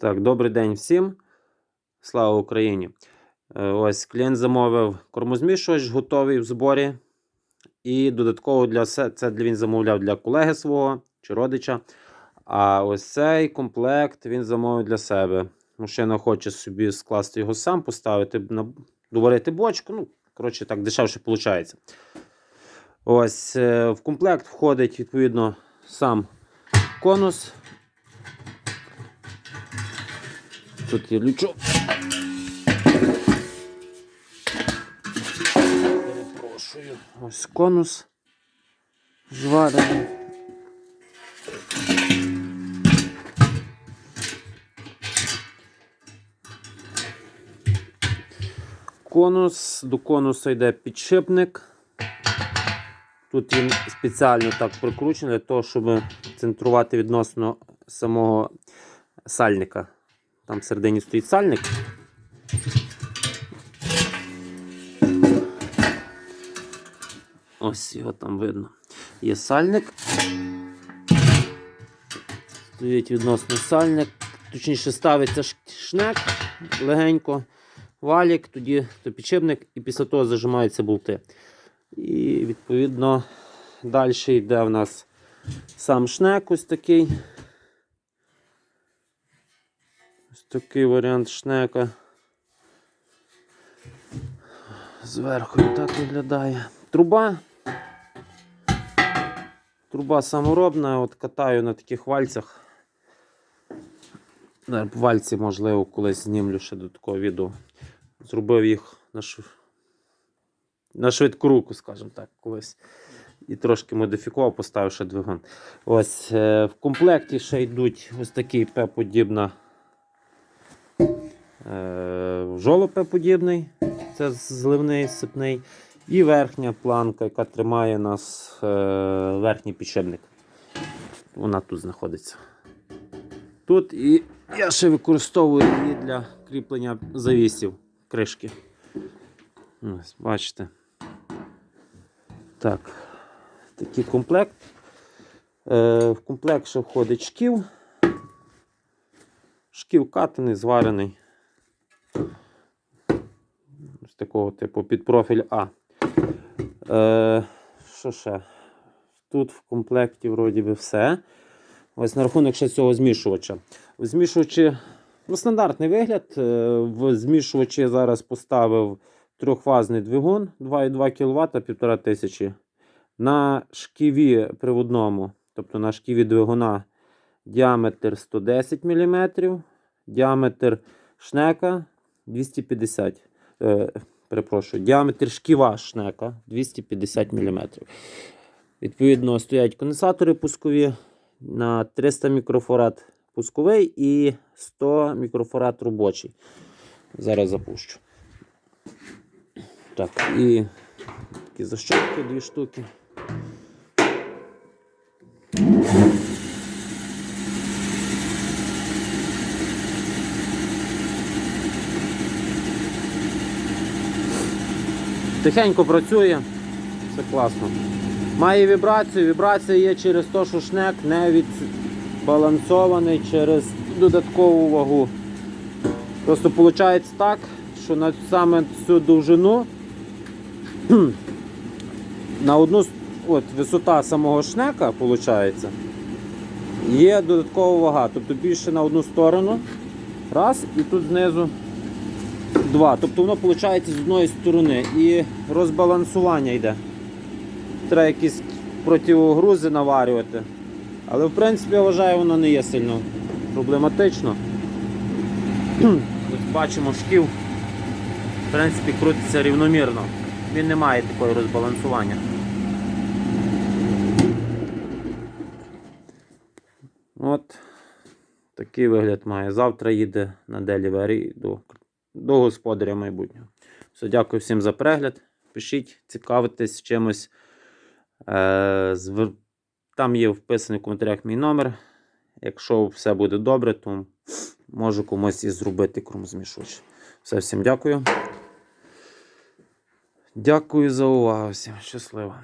Так, добрий день всім. Слава Україні. Е, Ось клієнт замовив кормозмішувач, готовий в зборі. І додатково для це він замовляв для колеги свого чи родича. А ось цей комплект він замовив для себе. Мужчина хоче собі скласти його сам, поставити, доварити бочку. Ну, коротше, так дешевше виходить. Ось е, в комплект входить відповідно сам конус. Тут є лючок. Перепрошую. Ось конус зварений. Конус, до конуса йде підшипник. Тут він спеціально так прикручений для того, щоб центрувати відносно самого сальника. Там всередині стоїть сальник. Ось його там видно. Є сальник. Стоїть відносно сальник. Точніше ставиться шнек легенько, валік, тоді то і після того зажимаються болти. І відповідно далі йде в нас сам шнек ось такий. Такий варіант шнека. Зверху так виглядає. Труба. Труба саморобна, от катаю на таких вальцях. Вальці, можливо, колись знімлю ще до такого відео. Зробив їх на, шв... на швидку руку, скажімо так, колись. І трошки модифікував, поставив ще двигун. Ось е, в комплекті ще йдуть ось такий П-подібна е, П-подібний. Це зливний сипний. І верхня планка, яка тримає нас е, верхній підшипник. Вона тут знаходиться. Тут і я ще використовую її для кріплення завісів кришки. Ось, бачите. Так, такий комплект. Е, в комплект ще входить шків. Шків катаний, зварений. Ось такого типу під профіль А. Е, що ще? Тут в комплекті вроді би все. Ось на рахунок ще цього змішувача. Змішувачі ну, стандартний вигляд. Е, В змішувачі зараз поставив трьохфазний двигун 2,2 кВт 1500. На шківі приводному, тобто на шківі двигуна діаметр 110 мм, діаметр шнека 250 е, перепрошую, діаметр шківа шнека 250 мм. Відповідно, стоять конденсатори пускові на 300 мікрофарад пусковий і 100 мікрофарад робочий. Зараз запущу. Так, і такі защотки, дві штуки. Тихенько працює, все класно. Має вібрацію. Вібрація є через те, що шнек не відбалансований через додаткову вагу. Просто виходить так, що на саме цю довжину на одну от, висота самого шнека виходить, є додаткова вага. Тобто більше на одну сторону. Раз, і тут знизу два. Тобто воно виходить з одної сторони. І розбалансування йде. Треба якісь противогрузи наварювати. Але в принципі я вважаю, воно не є сильно проблематично. Ось бачимо шків. В принципі, крутиться рівномірно. Він не має такого розбалансування. От такий вигляд має. Завтра їде на Делівері до, до господаря майбутнього. Все, дякую всім за перегляд. Пишіть, цікавитесь чимось. Е, Там є вписаний в коментарях мій номер. Якщо все буде добре, то можу комусь і зробити кормозмішувач. Все, всім дякую. Дякую за увагу. Всім щасливо.